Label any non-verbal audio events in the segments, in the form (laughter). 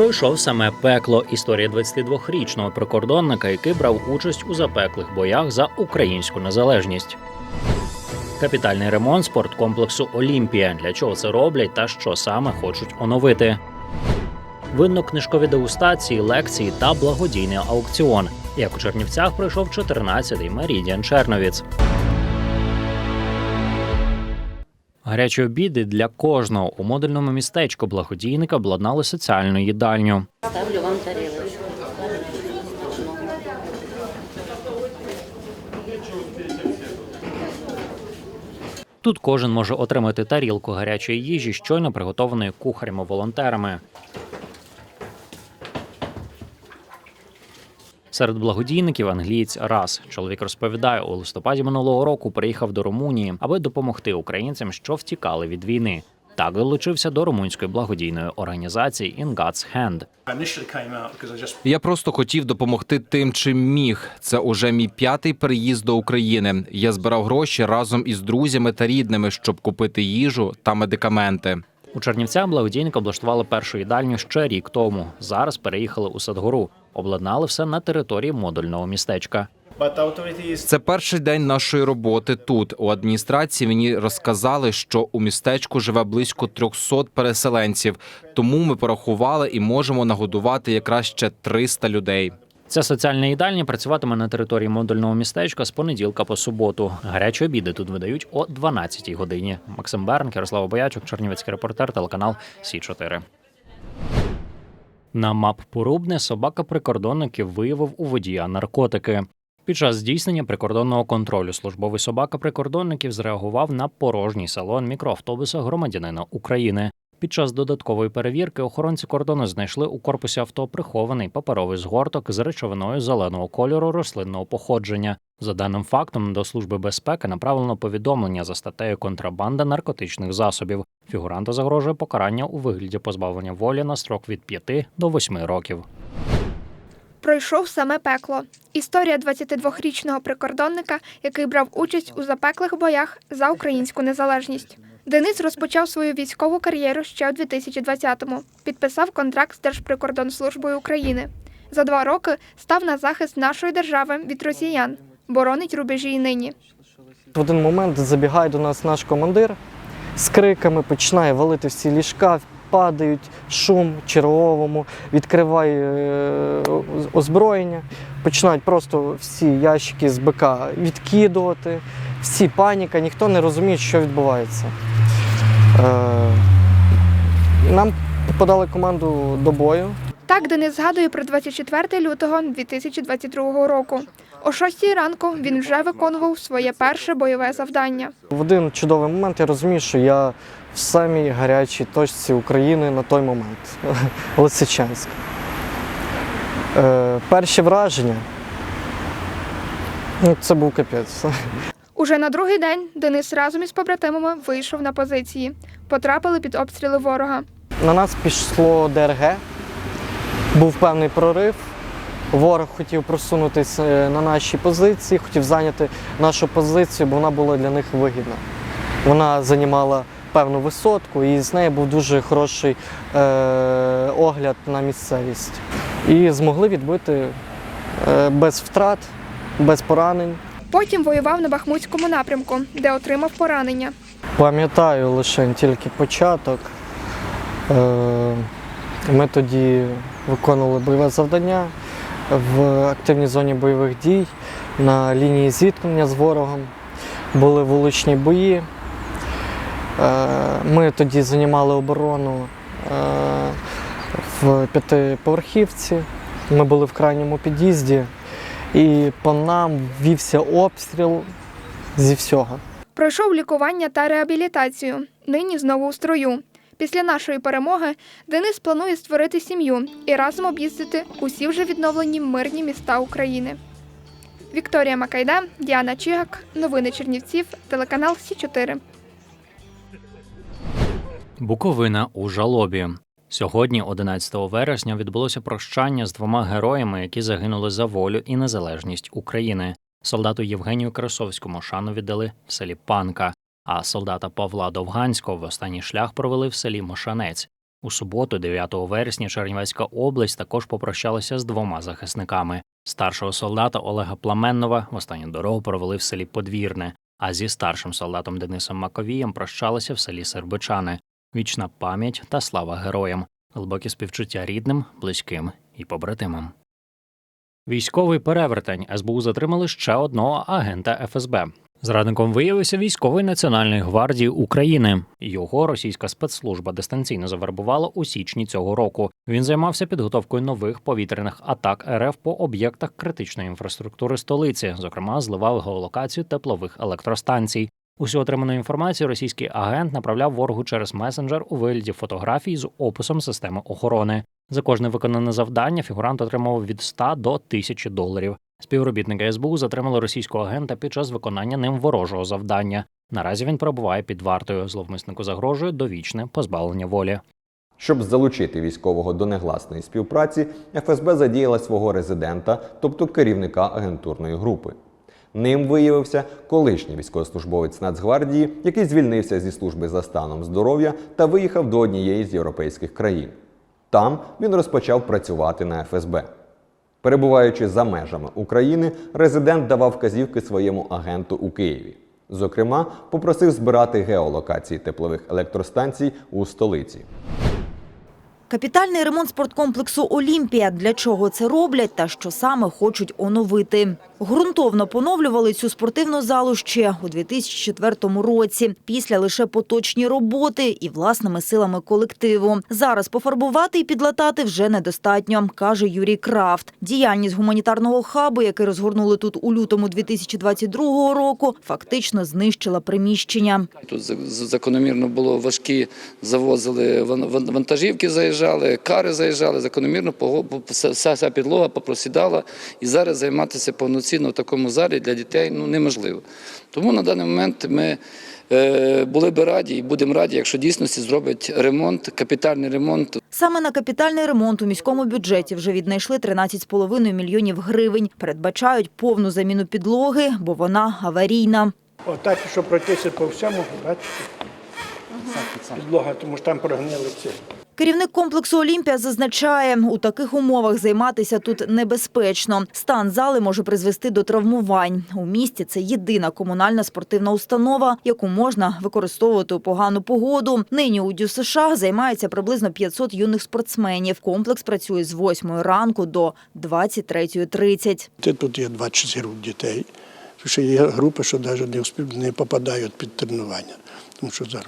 пройшов саме пекло. Історія 22-річного прикордонника, який брав участь у запеклих боях за українську незалежність. Капітальний ремонт спорткомплексу Олімпія. Для чого це роблять та що саме хочуть оновити. Винно книжкові дегустації, лекції та благодійний аукціон. Як у Чернівцях пройшов 14-й Мерідіан Черновіц. Гарячі обіди для кожного у модульному містечку благодійника обладнали соціальну їдальню. Ставлю вам тарілочку. Тут кожен може отримати тарілку гарячої їжі, щойно приготованої кухарями-волонтерами. Серед благодійників англієць Рас. Чоловік розповідає, у листопаді минулого року приїхав до Румунії, аби допомогти українцям, що втікали від війни. Так долучився до румунської благодійної організації In God's Hand. Я просто хотів допомогти тим, чим міг. Це уже мій п'ятий переїзд до України. Я збирав гроші разом із друзями та рідними, щоб купити їжу та медикаменти. У Чернівцях благодійники облаштували першу їдальню ще рік тому. Зараз переїхали у Садгору. Обладнали все на території модульного містечка. Це перший день нашої роботи тут. У адміністрації мені розказали, що у містечку живе близько 300 переселенців. Тому ми порахували і можемо нагодувати якраз ще 300 людей. Ця соціальна їдальня працюватиме на території модульного містечка з понеділка по суботу. Гарячі обіди тут видають о 12-й годині. Максим Бернк, Ярослава Боячук, Чернівецький репортер, телеканал Сі 4 На МАП Порубне собака прикордонників виявив у водія наркотики. Під час здійснення прикордонного контролю службовий собака прикордонників зреагував на порожній салон мікроавтобуса громадянина України. Під час додаткової перевірки охоронці кордону знайшли у корпусі авто прихований паперовий згорток з речовиною зеленого кольору рослинного походження. За даним фактом до служби безпеки направлено повідомлення за статтею контрабанда наркотичних засобів. Фігуранта загрожує покарання у вигляді позбавлення волі на строк від 5 до 8 років. Пройшов саме пекло. Історія 22-річного прикордонника, який брав участь у запеклих боях за українську незалежність. Денис розпочав свою військову кар'єру ще у 2020-му. Підписав контракт з Держприкордонслужбою України. За два роки став на захист нашої держави від росіян. Боронить рубежі й нині. В один момент забігає до нас наш командир з криками, починає валити всі ліжка, падають, шум черговому, відкриває е, озброєння, починають просто всі ящики з БК відкидувати, всі паніка, ніхто не розуміє, що відбувається. Е, Нам подали команду до бою. Так Денис згадує про 24 лютого 2022 року. О 6 ранку він вже виконував своє перше бойове завдання. В один чудовий момент я розумію, що я в самій гарячій точці України на той момент (laughs) Лисичанськ. Е, перші враження. Ну, це був капець. Уже на другий день Денис разом із побратимами вийшов на позиції. Потрапили під обстріли ворога. На нас пішло ДРГ, був певний прорив. Ворог хотів просунутися е, на наші позиції, хотів зайняти нашу позицію, бо вона була для них вигідна. Вона займала певну висотку, і з неї був дуже хороший е, огляд на місцевість. І змогли відбити е, без втрат, без поранень. Потім воював на Бахмутському напрямку, де отримав поранення. Пам'ятаю лише тільки початок. Е, Ми тоді виконували бойове завдання в активній зоні бойових дій на лінії зіткнення з ворогом. Були вуличні бої. Е, Ми тоді займали оборону е, в п'ятиповерхівці. Ми були в крайньому під'їзді, і по нам вівся обстріл зі всього. Пройшов лікування та реабілітацію. Нині знову у строю. Після нашої перемоги Денис планує створити сім'ю і разом об'їздити усі вже відновлені мирні міста України. Вікторія Макайда, Діана Чигак, новини Чернівців, телеканал Сі 4 Буковина у жалобі. Сьогодні, 11 вересня, відбулося прощання з двома героями, які загинули за волю і незалежність України. Солдату Євгенію Красовському шану віддали в селі Панка, а солдата Павла Довганського в останній шлях провели в селі Мошанець. У суботу, 9 вересня, Чернівецька область також попрощалася з двома захисниками. Старшого солдата Олега Пламеннова в останню дорогу провели в селі Подвірне, а зі старшим солдатом Денисом Маковієм прощалися в селі Сербичани. Вічна пам'ять та слава героям, глибокі співчуття рідним, близьким і побратимам. Військовий перевертень СБУ затримали ще одного агента ФСБ. Зрадником виявився військовий Національної гвардії України. Його російська спецслужба дистанційно завербувала у січні цього року. Він займався підготовкою нових повітряних атак РФ по об'єктах критичної інфраструктури столиці, зокрема, зливав геолокацію теплових електростанцій. Усю отриману інформацію російський агент направляв ворогу через месенджер у вигляді фотографій з описом системи охорони. За кожне виконане завдання фігурант отримував від 100 до 1000 доларів. Співробітники СБУ затримали російського агента під час виконання ним ворожого завдання. Наразі він перебуває під вартою. Зловмиснику загрожує довічне позбавлення волі. Щоб залучити військового до негласної співпраці, ФСБ задіяла свого резидента, тобто керівника агентурної групи. Ним виявився колишній військовослужбовець Нацгвардії, який звільнився зі служби за станом здоров'я та виїхав до однієї з європейських країн. Там він розпочав працювати на ФСБ. Перебуваючи за межами України, резидент давав вказівки своєму агенту у Києві. Зокрема, попросив збирати геолокації теплових електростанцій у столиці. Капітальний ремонт спорткомплексу Олімпія. Для чого це роблять та що саме хочуть оновити? Ґрунтовно поновлювали цю спортивну залу ще у 2004 році. Після лише поточні роботи і власними силами колективу. Зараз пофарбувати і підлатати вже недостатньо, каже Юрій Крафт. Діяльність гуманітарного хабу, який розгорнули тут у лютому 2022 року, фактично знищила приміщення. Тут за- за- закономірно було важкі, завозили ван- ван- вантажівки, заїжджали, кари заїжджали, закономірно вся, вся вся підлога попросідала. І зараз займатися повноцінно в такому залі для дітей ну, неможливо. Тому на даний момент ми е, були би раді і будемо раді, якщо дійсності зроблять ремонт, капітальний ремонт Саме на капітальний ремонт у міському бюджеті вже віднайшли 13,5 мільйонів гривень. Передбачають повну заміну підлоги, бо вона аварійна. Отак, щоб пройтися по всьому, бачите? Підлога, тому що там прогнили ці. Керівник комплексу Олімпія зазначає, у таких умовах займатися тут небезпечно. Стан зали може призвести до травмувань. У місті це єдина комунальна спортивна установа, яку можна використовувати у погану погоду. Нині у ДЮСШ займається приблизно 500 юних спортсменів. Комплекс працює з 8 ранку до 23.30. Ти Тут є 24 дітей. Ще є групи, що навіть не, попадають під тренування. Тому що зараз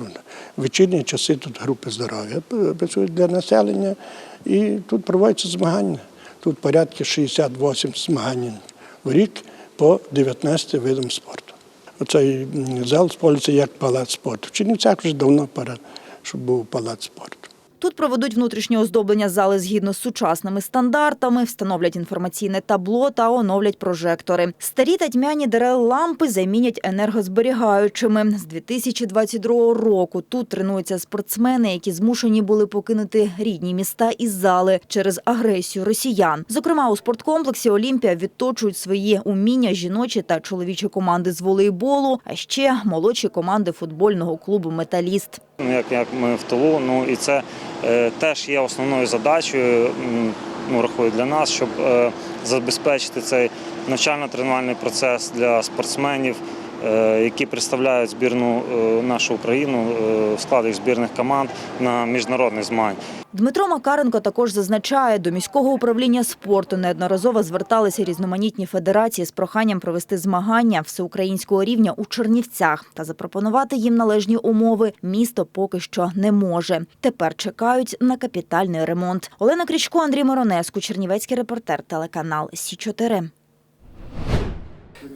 в вечірні часи тут групи здоров'я працюють для населення і тут проводяться змагання. Тут порядки 68 змагань в рік по 19 видам спорту. Оцей зал спользується як палац спорту. В Чернівцях вже давно пора, щоб був палац спорту. Тут проведуть внутрішнє оздоблення зали згідно з сучасними стандартами, встановлять інформаційне табло та оновлять прожектори. Старі та тьмяні дерел лампи замінять енергозберігаючими. З 2022 року тут тренуються спортсмени, які змушені були покинути рідні міста і зали через агресію росіян. Зокрема, у спорткомплексі Олімпія відточують свої уміння жіночі та чоловічі команди з волейболу, а ще молодші команди футбольного клубу Металіст. Ну, як, як ми в тилу. Ну і це теж є основною задачею, м, ну, рахую для нас, щоб е, забезпечити цей навчально-тренувальний процес для спортсменів, е, які представляють збірну е, нашу Україну е, в складі збірних команд на міжнародних змаганнях. Дмитро Макаренко також зазначає, до міського управління спорту неодноразово зверталися різноманітні федерації з проханням провести змагання всеукраїнського рівня у Чернівцях та запропонувати їм належні умови. Місто поки що не може. Тепер чекають на капітальний ремонт. Олена Крічко, Андрій Моронеску, Чернівецький репортер, телеканал Сі 4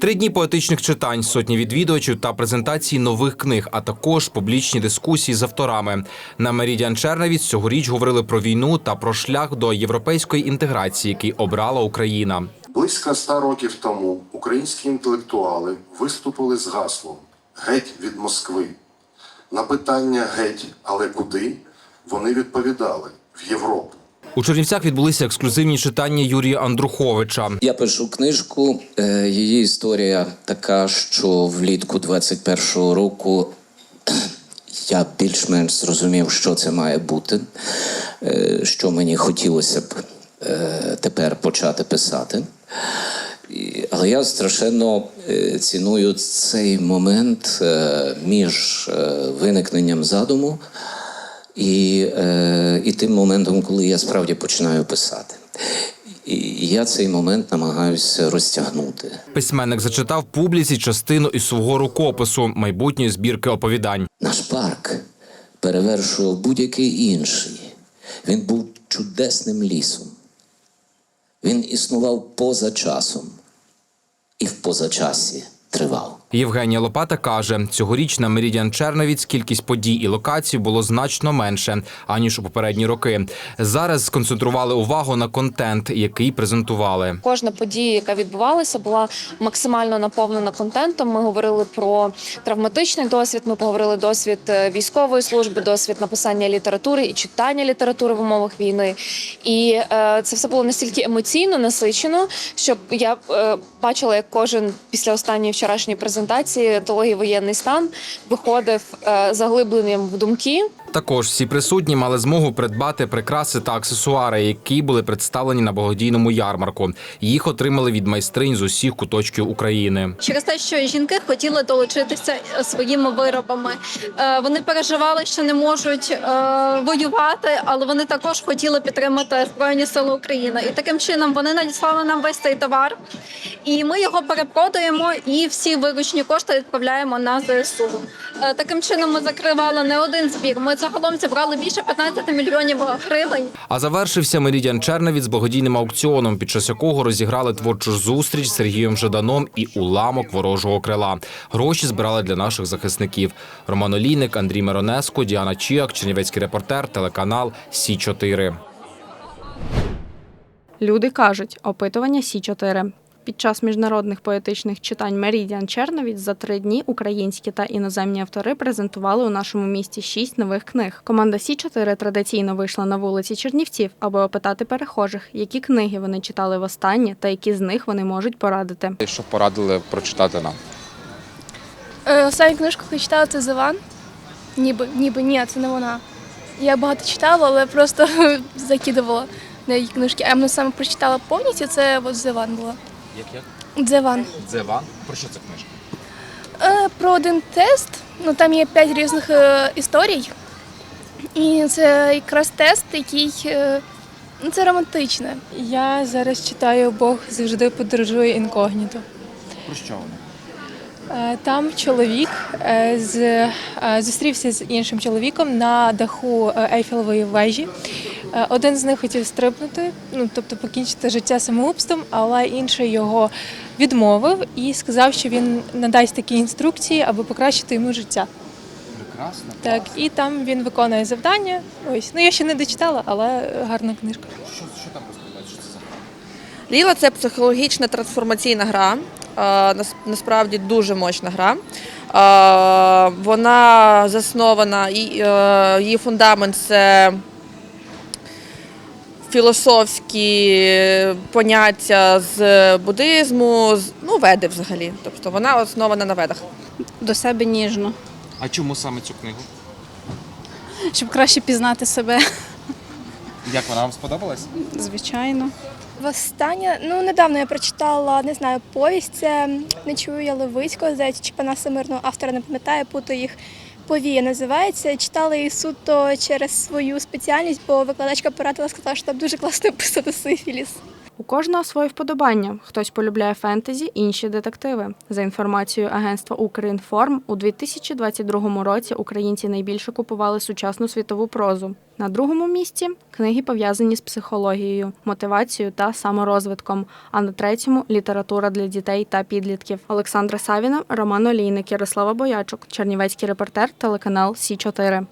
Три дні поетичних читань, сотні відвідувачів та презентації нових книг, а також публічні дискусії з авторами. На Мерідіан Черневіць цьогоріч говорили про війну та про шлях до європейської інтеграції, який обрала Україна. Близько ста років тому українські інтелектуали виступили з гаслом Геть від Москви. На питання геть, але куди? Вони відповідали в Європу. У Чернівцях відбулися ексклюзивні читання Юрія Андруховича. Я пишу книжку. Е, Її історія така, що влітку 21-го року (clears throat) я більш-менш зрозумів, що це має бути, е, що мені хотілося б е, тепер почати писати. Але я страшенно ціную цей момент між виникненням задуму і, е, і тим моментом, коли я справді починаю писати. І я цей момент намагаюся розтягнути. Письменник зачитав публіці частину із свого рукопису майбутньої збірки оповідань. Наш парк перевершував будь-який інший. Він був чудесним лісом. Він існував поза часом і в позачасі тривав. Євгенія Лопата каже, цьогоріч на Мерідіан Черновіць кількість подій і локацій було значно менше аніж у попередні роки. Зараз сконцентрували увагу на контент, який презентували. Кожна подія, яка відбувалася, була максимально наповнена контентом. Ми говорили про травматичний досвід. Ми поговорили досвід е, військової служби, досвід написання літератури і читання літератури в умовах війни. І е, це все було настільки емоційно насичено, що я е, бачила, як кожен після останньої вчорашньої презентації етології воєнний стан виходив заглибленим в думки. Також всі присутні мали змогу придбати прикраси та аксесуари, які були представлені на благодійному ярмарку. Їх отримали від майстринь з усіх куточків України. через те, що жінки хотіли долучитися своїми виробами. Е, Вони переживали, що не можуть е, воювати, але вони також хотіли підтримати Збройні Сили України. І таким чином вони надіслали нам весь цей товар, і ми його перепродаємо і всі виручні кошти відправляємо на ЗСУ. Е, Таким чином ми закривали не один збір. Ми загалом зібрали більше 15 мільйонів гривень. А завершився Мерідіан Черновіць з благодійним аукціоном, під час якого розіграли творчу зустріч з Сергієм Жаданом і уламок ворожого крила. Гроші збирали для наших захисників. Роман Олійник, Андрій Миронеско, Діана Чіак, Чернівецький репортер, телеканал Сі 4 Люди кажуть, опитування Сі 4 Під час міжнародних поетичних читань Мерідіан Черновіць за три дні українські та іноземні автори презентували у нашому місті шість нових книг. Команда Сі 4 традиційно вийшла на вулиці Чернівців, аби опитати перехожих, які книги вони читали востаннє та які з них вони можуть порадити. Що порадили прочитати нам? Е, Останню книжку, яку читала, це Зеван. Ніби, ніби ні, це не вона. Я багато читала, але просто (laughs) закидувала на її книжки. А я саме прочитала повністю, це от Зеван була. Як як? Зеван. Дзеван. Про що це книжка? Е, Про один тест. Ну там є п'ять різних е, історій. І це якраз тест, який е, ну, це романтичне. Я зараз читаю Бог завжди подорожує інкогніто. Про що воно? Е, Там чоловік е, з, е, зустрівся з іншим чоловіком на даху е, Ейфелевої вежі. Е, Один з них хотів стрибнути, ну тобто покінчити життя самогубством, але інший його відмовив і сказав, що він надасть такі інструкції, аби покращити йому життя. Прекрасно. Так, і там він виконує завдання. Ось, ну я ще не дочитала, але гарна книжка. Що, що там розповідають? Що це за гра? Ліла це психологічна трансформаційна гра. Е, Насправді дуже мощна гра. Е, Вона заснована, і, її фундамент це філософські поняття з буддизму, з- ну, веди взагалі. Тобто вона основана на ведах. До себе ніжно, А чому саме цю книгу? щоб краще пізнати себе, Як вона вам сподобалась? звичайно. Востаннє, ну недавно я прочитала, не знаю, повість. Це не чую я Левицького, здається, чи пана Семирного автора не пам'ятаю, путаю їх. Повія називається. Читала її суто через свою спеціальність, бо викладачка порадила, сказала, що там дуже класно (laughs) писати сифіліс. У кожного своє вподобання. Хтось полюбляє фентезі, інші детективи. За інформацією агентства Укрінформ, у 2022 році українці найбільше купували сучасну світову прозу. На другому місці книги пов'язані з психологією, мотивацією та саморозвитком. А на третьому література для дітей та підлітків. Олександра Савіна, Роман Олійник, Ярослава Боячук, Чернівецький репортер, телеканал Сі 4